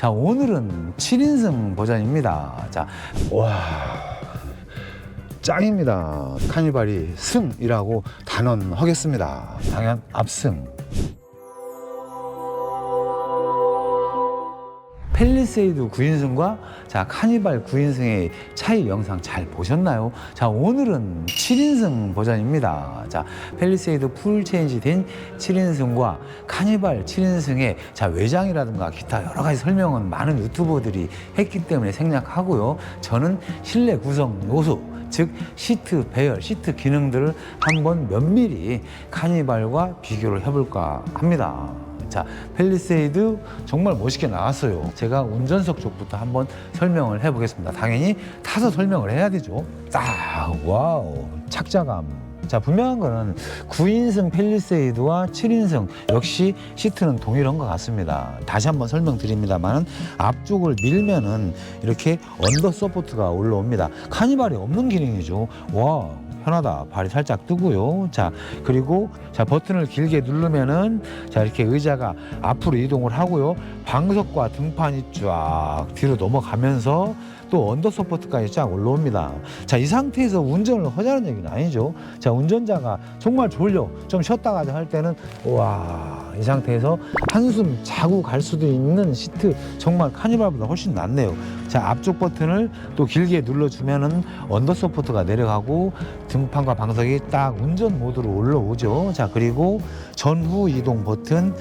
자, 오늘은 7인승 버전입니다. 자, 와. 짱입니다. 카니발이 승이라고 단언하겠습니다. 당연 압승. 펠리세이드 9인승과 자 카니발 9인승의 차이 영상 잘 보셨나요? 자 오늘은 7인승 버전입니다. 자 펠리세이드 풀 체인지 된 7인승과 카니발 7인승의 자 외장이라든가 기타 여러 가지 설명은 많은 유튜버들이 했기 때문에 생략하고요. 저는 실내 구성 요소 즉 시트 배열, 시트 기능들을 한번 면밀히 카니발과 비교를 해볼까 합니다. 자, 펠리세이드 정말 멋있게 나왔어요. 제가 운전석 쪽부터 한번 설명을 해보겠습니다. 당연히 타서 설명을 해야 되죠. 딱, 와우, 착자감. 자, 분명한 거는 9인승 펠리세이드와 7인승 역시 시트는 동일한 것 같습니다. 다시 한번 설명드립니다만 앞쪽을 밀면은 이렇게 언더 서포트가 올라옵니다. 카니발이 없는 기능이죠. 와, 편하다. 발이 살짝 뜨고요. 자, 그리고 자, 버튼을 길게 누르면은 자, 이렇게 의자가 앞으로 이동을 하고요. 방석과 등판이 쫙 뒤로 넘어가면서 또 언더 서포트까지 쫙 올라옵니다. 자, 이 상태에서 운전을 하자는 얘기는 아니죠. 자, 운전자가 정말 졸려 좀 쉬었다 가자 할 때는 와, 이 상태에서 한숨 자고 갈 수도 있는 시트 정말 카니발보다 훨씬 낫네요. 자, 앞쪽 버튼을 또 길게 눌러주면은 언더 서포트가 내려가고 등판과 방석이 딱 운전 모드로 올라오죠. 자, 그리고 전후 이동 버튼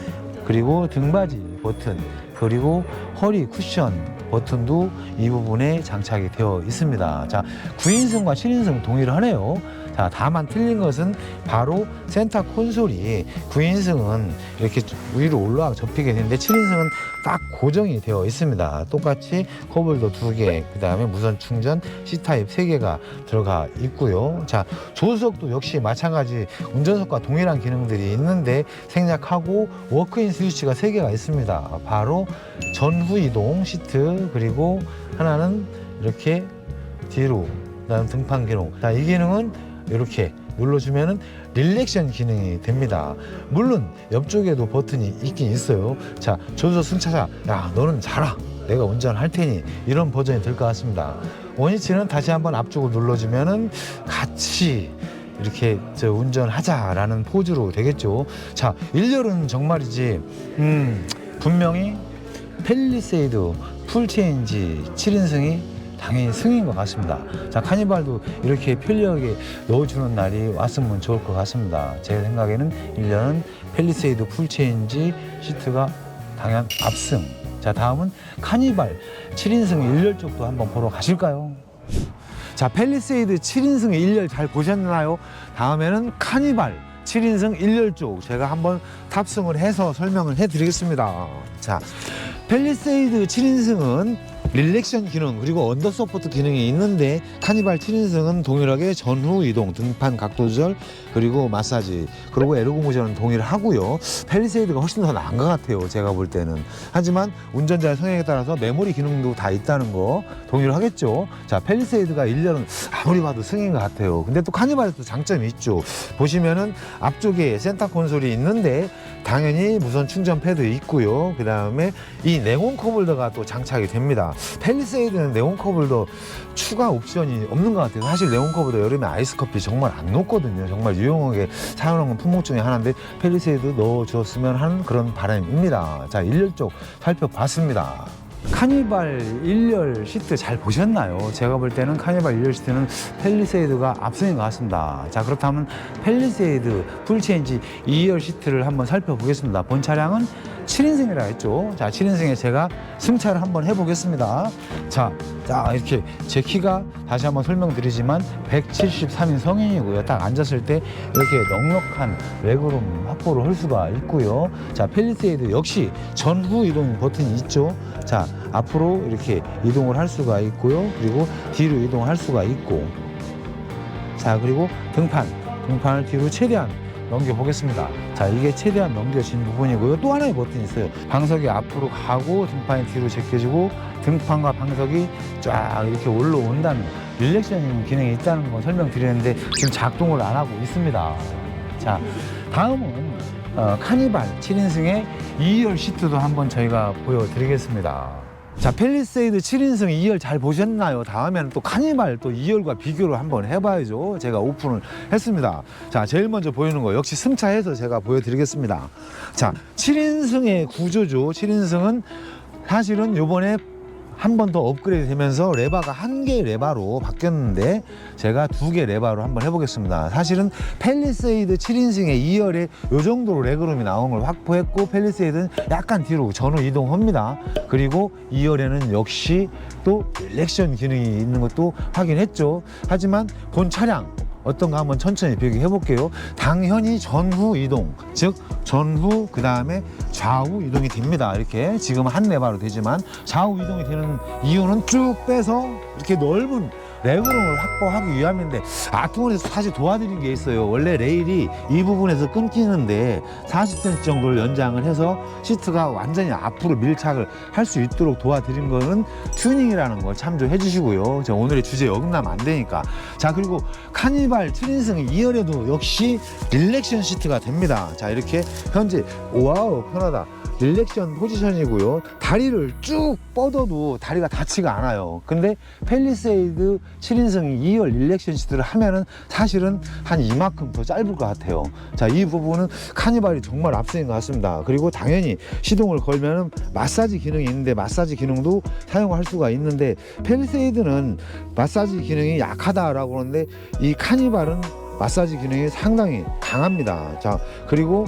그리고 등받이 버튼 그리고 허리 쿠션 버튼도 이 부분에 장착이 되어 있습니다. 자, 9인승과 7인승 동일하네요. 자, 다만 틀린 것은 바로 센터 콘솔이 9인승은 이렇게 위로 올라가 접히게 되는데 7인승은 딱 고정이 되어 있습니다. 똑같이 컵홀더 두 개, 그 다음에 무선 충전 C타입 세 개가 들어가 있고요. 자, 조수석도 역시 마찬가지 운전석과 동일한 기능들이 있는데 생략하고 워크인 스위치가 세 개가 있습니다. 바로 전후 이동 시트 그리고 하나는 이렇게 뒤로 그다음 등판 기능. 자, 이 기능은 이렇게 눌러주면은 릴렉션 기능이 됩니다. 물론 옆쪽에도 버튼이 있긴 있어요. 자, 조수석 승차자, 야, 너는 자라. 내가 운전할 테니 이런 버전이 될 것 같습니다. 원위치는 다시 한번 앞쪽을 눌러주면은 같이 이렇게 저 운전하자라는 포즈로 되겠죠. 자, 1열은 정말이지, 음, 분명히 펠리세이드 풀체인지 7인승이 당연히 승인 것 같습니다. 자, 카니발도 이렇게 편리하게 넣어주는 날이 왔으면 좋을 것 같습니다. 제 생각에는 1년은 펠리세이드 풀체인지 시트가 당연 압승. 자, 다음은 카니발 7인승 1열 쪽도 한번 보러 가실까요? 자, 펠리세이드 7인승 1열 잘 보셨나요? 다음에는 카니발 7인승 1열 쪽 제가 한번 탑승을 해서 설명을 해드리겠습니다. 자, 펠리세이드 7인승은 릴렉션 기능 그리고 언더 서포트 기능이 있는데 카니발 7인승은 동일하게 전후 이동, 등판 각도 조절 그리고 마사지 그리고 에르고 모션은 동일하고요. 펠리세이드가 훨씬 더 나은 것 같아요. 제가 볼 때는. 하지만 운전자의 성향에 따라서 메모리 기능도 다 있다는 거 동일하겠죠. 자, 펠리세이드가 1년은 아무리 봐도 승인 것 같아요. 근데 또 카니발에도 장점이 있죠. 보시면은 앞쪽에 센터 콘솔이 있는데 당연히 무선 충전 패드 있고요. 그 다음에 이 네온 컵홀더가 또 장착이 됩니다. 펠리세이드는 네온 컵홀더 추가 옵션이 없는 것 같아요. 사실 네온 컵홀더 여름에 아이스 커피 정말 안 녹거든요. 정말 유용하게 사용하는 품목 중에 하나인데 펠리세이드 넣어줬으면 하는 그런 바람입니다. 자, 일렬 쪽 살펴봤습니다. 카니발 1열 시트 잘 보셨나요? 제가 볼 때는 카니발 1열 시트는 펠리세이드가 앞서는 것 같습니다. 자, 그렇다면 펠리세이드 풀체인지 2열 시트를 한번 살펴보겠습니다. 본 차량은 7인승이라 했죠. 자, 7인승에 제가 승차를 한번 해보겠습니다. 자, 자, 이렇게 제 키가 다시 한번 설명드리지만 173인 성인이고요. 딱 앉았을 때 이렇게 넉넉한 레그룸 확보를 할 수가 있고요. 자, 펠리세이드 역시 전후 이동 버튼이 있죠. 자, 앞으로 이렇게 이동을 할 수가 있고요. 그리고 뒤로 이동할 수가 있고. 자, 그리고 등판. 등판을 뒤로 최대한 넘겨보겠습니다. 자, 이게 최대한 넘겨진 부분이고요. 또 하나의 버튼이 있어요. 방석이 앞으로 가고 등판이 뒤로 제껴지고 등판과 방석이 쫙 이렇게 올라온다는 릴렉션 기능이 있다는 거 설명드리는데 지금 작동을 안 하고 있습니다. 자, 다음은 어, 카니발 7인승의 2열 시트도 한번 저희가 보여드리겠습니다. 자, 펠리세이드 7인승 2열 잘 보셨나요? 다음에는 또 카니발 또 2열과 비교를 한번 해봐야죠. 제가 오픈을 했습니다. 자, 제일 먼저 보이는 거 역시 승차해서 제가 보여드리겠습니다. 자, 7인승의 구조죠. 7인승은 사실은 요번에 한 번 더 업그레이드 되면서 레바가 한 개의 레바로 바뀌었는데 제가 두 개 레바로 한번 해보겠습니다. 사실은 펠리세이드 7인승의 2열에 요 정도로 레그룸이 나온 걸 확보했고 펠리세이드는 약간 뒤로 전후 이동합니다. 그리고 2열에는 역시 또 일렉션 기능이 있는 것도 확인했죠. 하지만 본 차량 어떤가 한번 천천히 비교해 볼게요. 당연히 전후 이동, 즉 전후 그 다음에 좌우 이동이 됩니다. 이렇게 지금 한 레바로 되지만 좌우 이동이 되는 이유는 쭉 빼서 이렇게 넓은 레그룸을 확보하기 위함인데 아트원에서 사실 도와드린 게 있어요. 원래 레일이 이 부분에서 끊기는데 40cm 정도를 연장을 해서 시트가 완전히 앞으로 밀착을 할 수 있도록 도와드린 거는 튜닝이라는 걸 참조해 주시고요. 자, 오늘의 주제에 어긋나면 안 되니까. 자, 그리고 카니발 7인승 2열에도 역시 릴렉션 시트가 됩니다. 자, 이렇게 현재 와우 편하다. 릴렉션 포지션이고요. 다리를 쭉 뻗어도 다리가 닿지가 않아요. 근데 펠리세이드 7인승 2열 릴렉션 시트를 하면은 사실은 한 이만큼 더 짧을 것 같아요. 자, 이 부분은 카니발이 정말 앞서인 것 같습니다. 그리고 당연히 시동을 걸면은 마사지 기능이 있는데 마사지 기능도 사용할 수가 있는데 펠리세이드는 마사지 기능이 약하다라고 그러는데 이 카니발은 마사지 기능이 상당히 강합니다. 자, 그리고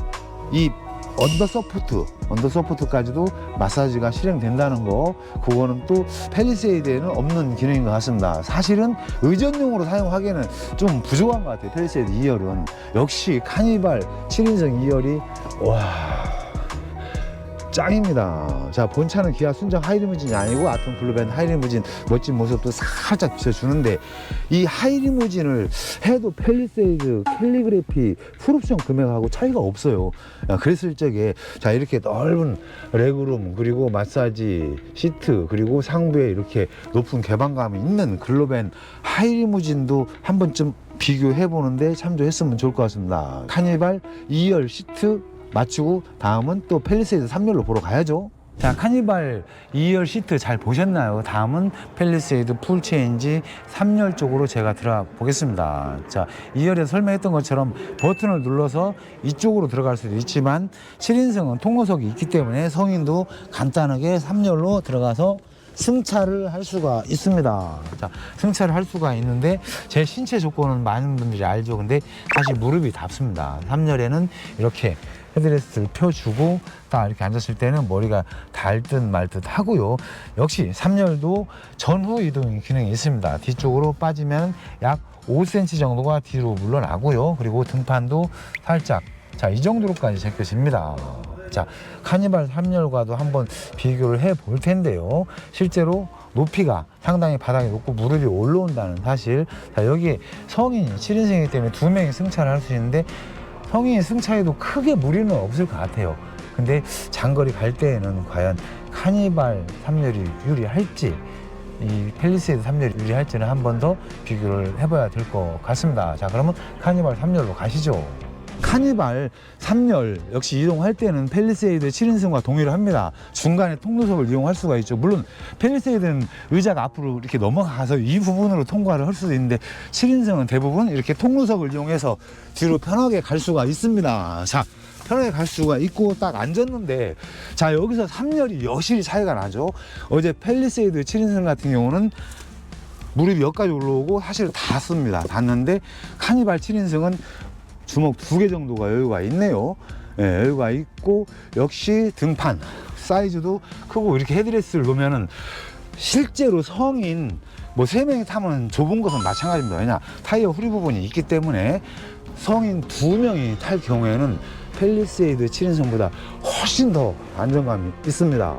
이 언더 서포트, 언더 서포트까지도 마사지가 실행된다는 거, 그거는 또 펠리세이드에는 없는 기능인 것 같습니다. 사실은 의전용으로 사용하기에는 좀 부족한 것 같아요. 펠리세이드 2열은. 역시 카니발 7인승 2열이, 와. 짱입니다. 자, 본차는 기아 순정 하이리무진이 아니고 아톰 블루밴 하이리무진 멋진 모습도 살짝 비춰주는데 이 하이리무진을 해도 펠리세이드, 캘리그래피, 풀옵션 금액하고 차이가 없어요. 야, 그랬을 적에 자 이렇게 넓은 레그룸 그리고 마사지 시트 그리고 상부에 이렇게 높은 개방감이 있는 글로벤 하이리무진도 한 번쯤 비교해 보는데 참조했으면 좋을 것 같습니다. 카니발 2열 시트 마치고 다음은 또 펠리세이드 3열로 보러 가야죠. 자, 카니발 2열 시트 잘 보셨나요? 다음은 펠리세이드 풀체인지 3열 쪽으로 제가 들어가 보겠습니다. 자, 2열에서 설명했던 것처럼 버튼을 눌러서 이쪽으로 들어갈 수도 있지만 7인승은 통로석이 있기 때문에 성인도 간단하게 3열로 들어가서 승차를 할 수가 있습니다. 자, 승차를 할 수가 있는데 제 신체 조건은 많은 분들이 알죠. 근데 사실 무릎이 닿습니다. 3열에는 이렇게 헤드레스트를 펴주고 딱 이렇게 앉았을 때는 머리가 닿을 듯말듯 하고요. 역시 3열도 전후 이동 기능이 있습니다. 뒤쪽으로 빠지면 약 5cm 정도가 뒤로 물러나고요. 그리고 등판도 살짝 자, 이 정도로까지 제껴집니다. 자, 카니발 3열과도 한번 비교를 해 볼 텐데요. 실제로 높이가 상당히 바닥이 높고 무릎이 올라온다는 사실. 자, 여기에 성인이 7인승이기 때문에 두 명이 승차를 할 수 있는데 성인이 승차에도 크게 무리는 없을 것 같아요. 근데 장거리 갈 때에는 과연 카니발 3열이 유리할지 이 펠리세이드 3열이 유리할지는 한 번 더 비교를 해봐야 될 것 같습니다. 자, 그러면 카니발 3열로 가시죠. 카니발 3열 역시 이동할 때는 펠리세이드 7인승과 동의를 합니다. 중간에 통로석을 이용할 수가 있죠. 물론 펠리세이드는 의자가 앞으로 이렇게 넘어가서 이 부분으로 통과를 할 수도 있는데 7인승은 대부분 이렇게 통로석을 이용해서 뒤로 편하게 갈 수가 있습니다. 자, 편하게 갈 수가 있고 딱 앉았는데 자 여기서 3열이 여실히 차이가 나죠. 어제 펠리세이드 7인승 같은 경우는 무릎이 여기까지 올라오고 사실 닿습니다. 닿는데 카니발 7인승은 주먹 두 개 정도가 여유가 있네요. 예, 여유가 있고 역시 등판 사이즈도 크고 이렇게 헤드레스를 놓으면은 실제로 성인 뭐 세 명이 타면 좁은 것은 마찬가지입니다. 왜냐 타이어 후리 부분이 있기 때문에 성인 두 명이 탈 경우에는 펠리세이드 7인승보다 훨씬 더 안정감이 있습니다.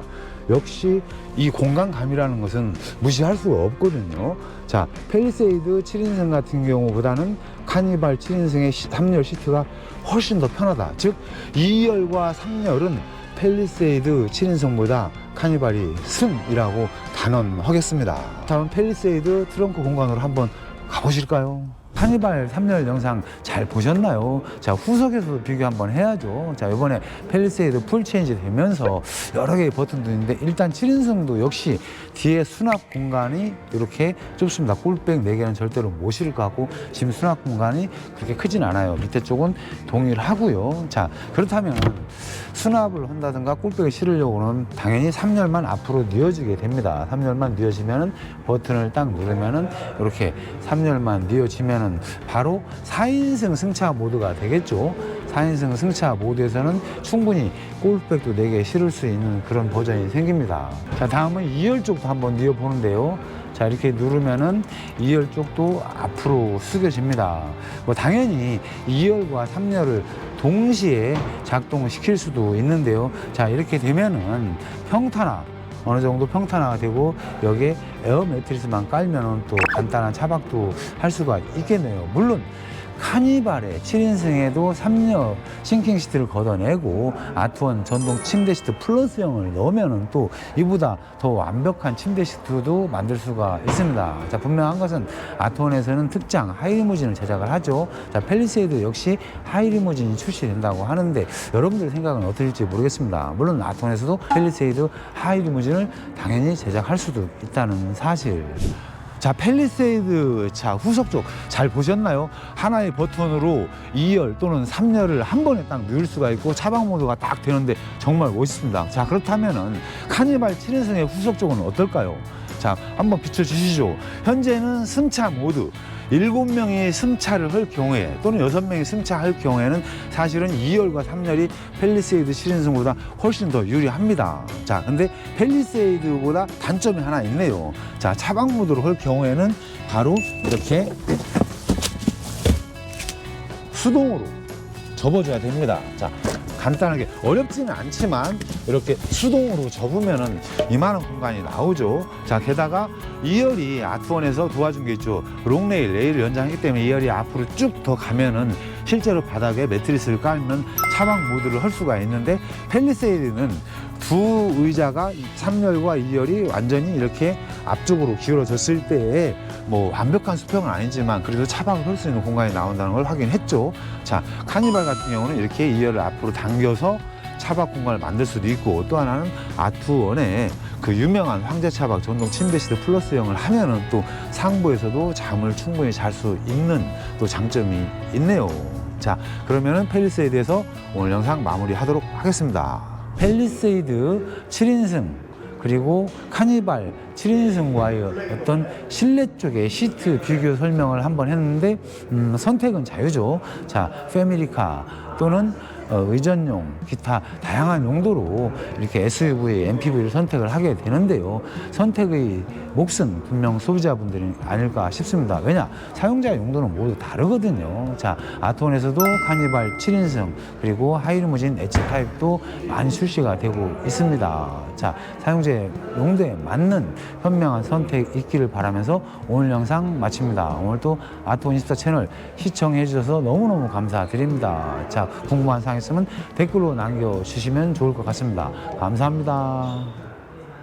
역시 이 공간감이라는 것은 무시할 수가 없거든요. 자, 펠리세이드 7인승 같은 경우보다는 카니발 7인승의 3열 시트가 훨씬 더 편하다. 즉, 2열과 3열은 펠리세이드 7인승보다 카니발이 승이라고 단언하겠습니다. 다음 펠리세이드 트렁크 공간으로 한번 가보실까요? 카니발 3열 영상 잘 보셨나요? 자, 후석에서도 비교 한번 해야죠. 자, 이번에 펠리세이드 풀 체인지 되면서 여러 개의 버튼도 있는데 일단 7인승도 역시 뒤에 수납 공간이 이렇게 좁습니다. 꿀백 4개는 절대로 못 실을 것 같고 지금 수납 공간이 그렇게 크진 않아요. 밑에 쪽은 동일하고요. 자, 그렇다면 수납을 한다든가 꿀백을 실으려고는 당연히 3열만 앞으로 뉘어지게 됩니다. 3열만 뉘어지면은 버튼을 딱 누르면은 이렇게 3열만 뉘어지면은 바로 4인승 승차 모드가 되겠죠. 4인승 승차 모드에서는 충분히 꿀백도 4개 실을 수 있는 그런 버전이 생깁니다. 자, 다음은 2열 쪽도 한번 뉘어 보는데요. 자, 이렇게 누르면은 2열 쪽도 앞으로 숙여집니다. 뭐, 당연히 2열과 3열을 동시에 작동을 시킬 수도 있는데요. 자, 이렇게 되면은 평탄화, 어느 정도 평탄화가 되고 여기에 에어 매트리스만 깔면은 또 간단한 차박도 할 수가 있겠네요. 물론 카니발의 7인승에도 3열 싱킹 시트를 걷어내고 아트원 전동 침대 시트 플러스형을 넣으면은 또 이보다 더 완벽한 침대 시트도 만들 수가 있습니다. 자, 분명한 것은 아트원에서는 특장 하이리무진을 제작을 하죠. 자, 펠리세이드 역시 하이리무진이 출시된다고 하는데 여러분들 생각은 어떨지 모르겠습니다. 물론 아트원에서도 펠리세이드 하이리무진을 당연히 제작할 수도 있다는 사실. 자, 펠리세이드 차 후석 쪽 잘 보셨나요? 하나의 버튼으로 2열 또는 3열을 한 번에 딱 누를 수가 있고 차박 모드가 딱 되는데 정말 멋있습니다. 자, 그렇다면은 카니발 7인승의 후석 쪽은 어떨까요? 자, 한번 비춰주시죠. 현재는 승차 모드. 일곱 명이 승차를 할 경우에 또는 여섯 명이 승차할 경우에는 사실은 2열과 3열이 펠리세이드 7인승보다 훨씬 더 유리합니다. 자, 근데 펠리세이드보다 단점이 하나 있네요. 자, 차박 모드로 할 경우에는 바로 이렇게 수동으로 접어줘야 됩니다. 자, 간단하게 어렵지는 않지만 이렇게 수동으로 접으면은 이만한 공간이 나오죠. 자, 게다가 2열이 아트원에서 도와준 게 있죠. 롱레일 레일을 연장하기 때문에 2열이 앞으로 쭉 더 가면은 실제로 바닥에 매트리스를 깔면 차박 모드를 할 수가 있는데 펠리세이드는 두 의자가 3열과 2열이 완전히 이렇게 앞쪽으로 기울어졌을 때에 뭐 완벽한 수평은 아니지만 그래도 차박을 할 수 있는 공간이 나온다는 걸 확인했죠. 자, 카니발 같은 경우는 이렇게 2열을 앞으로 당겨서 차박 공간을 만들 수도 있고 또 하나는 아트원에 그 유명한 황제 차박 전동 침대 시트 플러스형을 하면은 또 상부에서도 잠을 충분히 잘 수 있는 또 장점이 있네요. 자, 그러면은 펠리세이드에서 오늘 영상 마무리하도록 하겠습니다. 펠리세이드 7인승 그리고 카니발 7인승과의 어떤 실내 쪽의 시트 비교 설명을 한번 했는데 음, 선택은 자유죠. 자, 패밀리카 또는 어, 의전용, 기타 다양한 용도로 이렇게 SUV, MPV를 선택을 하게 되는데요. 선택의 몫은 분명 소비자분들이 아닐까 싶습니다. 왜냐? 사용자 용도는 모두 다르거든요. 자, 아트원에서도 카니발 7인승 그리고 하이리무진 H타입도 많이 출시가 되고 있습니다. 자, 사용자 용도에 맞는 현명한 선택 있기를 바라면서 오늘 영상 마칩니다. 오늘도 아트원 인스타 채널 시청해 주셔서 너무너무 감사드립니다. 자, 궁금한 사항 있으면 댓글로 남겨주시면 좋을 것 같습니다. 감사합니다.